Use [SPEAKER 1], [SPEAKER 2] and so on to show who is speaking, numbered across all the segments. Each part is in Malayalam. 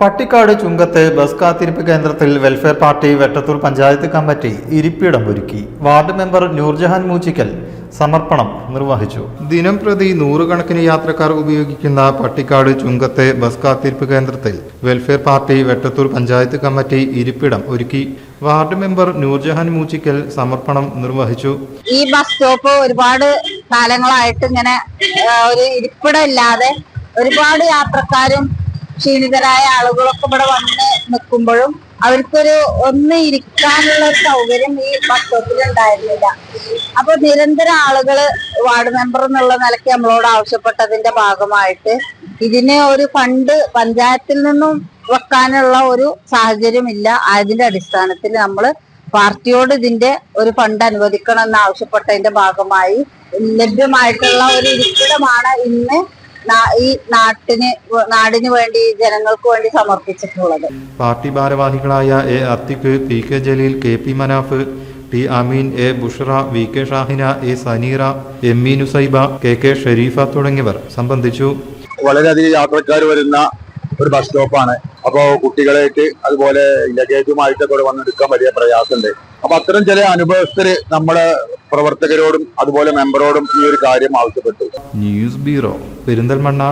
[SPEAKER 1] പട്ടിക്കാട് ചുങ്കത്തെ ബസ് കാത്തിരിപ്പ് കേന്ദ്രത്തിൽ welfare party Vettathur panchayat committee ഇരിപ്പിടം ഒരുക്കി. വാർഡ് മെമ്പർ നൂർജഹാൻ മൂച്ചിക്കൽ സമർപ്പണം നിർവഹിച്ചു. ദിനം പ്രതി നൂറുകണക്കിന് യാത്രക്കാർ ഉപയോഗിക്കുന്ന പട്ടിക്കാട് ചുങ്കത്തെ ബസ് കാത്തിരിപ്പ് കേന്ദ്രത്തിൽ welfare party Vettathur panchayat committee ഇരിപ്പിടം ഒരുക്കി. വാർഡ് മെമ്പർ നൂർജഹാൻ മൂച്ചിക്കൽ സമർപ്പണം നിർവഹിച്ചു.
[SPEAKER 2] ഈ ബസ് സ്റ്റോപ്പ് ഒരുപാട് കാലങ്ങളായിട്ട് ഇങ്ങനെ ഒരു ഇരിപ്പിടം ഇല്ലാതെ ഒരുപാട് യാത്രക്കാരും ക്ഷീണിതരായ ആളുകളൊക്കെ ഇവിടെ വന്ന് നിൽക്കുമ്പോഴും അവർക്കൊരു ഒന്ന് ഇരിക്കാനുള്ള സൗകര്യം ഈ സ്റ്റോപ്പിൽ ഉണ്ടായിരുന്നില്ല. അപ്പൊ നിരന്തരം ആളുകൾ വാർഡ് മെമ്പർ എന്നുള്ള നിലയ്ക്ക് നമ്മളോട് ആവശ്യപ്പെട്ടതിന്റെ ഭാഗമായിട്ട് ഇതിനെ ഒരു ഫണ്ട് പഞ്ചായത്തിൽ നിന്നും വെക്കാനുള്ള ഒരു സാഹചര്യം ഇല്ല അതിന്റെ അടിസ്ഥാനത്തിൽ നമ്മൾ പാർട്ടിയോട് ഇതിന്റെ ഒരു ഫണ്ട് അനുവദിക്കണം എന്ന് ആവശ്യപ്പെട്ടതിന്റെ ഭാഗമായി ലഭ്യമായിട്ടുള്ള ഒരു ഇരിപ്പിടമാണ് ഇന്ന് ഈ നാട്ടിന് നാടിന് വേണ്ടി ജനങ്ങൾക്ക് വേണ്ടി സമർപ്പിച്ചിട്ടുള്ളത്.
[SPEAKER 1] പാർട്ടി ഭാരവാഹികളായ A Arthik P K Jaleel K P Manaf T Ameen A Bushra V K Shahina A Sanira M E Nusaiba K K Sherifa തുടങ്ങിയവർ സംബന്ധിച്ചു.
[SPEAKER 3] വളരെയധികം യാത്രക്കാർ വരുന്ന ഒരു ബസ് സ്റ്റോപ്പാണ്. അപ്പോൾ കുട്ടികളായിട്ട് അതുപോലെ ലഗേജുമായിട്ടൊക്കെ വന്നെടുക്കാൻ വലിയ പ്രയാസമുണ്ട്. അപ്പൊ അത്തരം ചില അനുഭവസ്ഥര് നമ്മുടെ പ്രവർത്തകരോടും അതുപോലെ മെമ്പറോടും ഈ ഒരു കാര്യം ആവശ്യപ്പെട്ടു.
[SPEAKER 1] News bureau Perinthalmanna.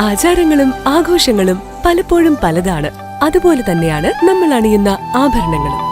[SPEAKER 4] ആചാരങ്ങളും ആഘോഷങ്ങളും പലപ്പോഴും പലതാണ്. അതുപോലെ തന്നെയാണ് നമ്മൾ അണിയുന്ന ആഭരണങ്ങളും.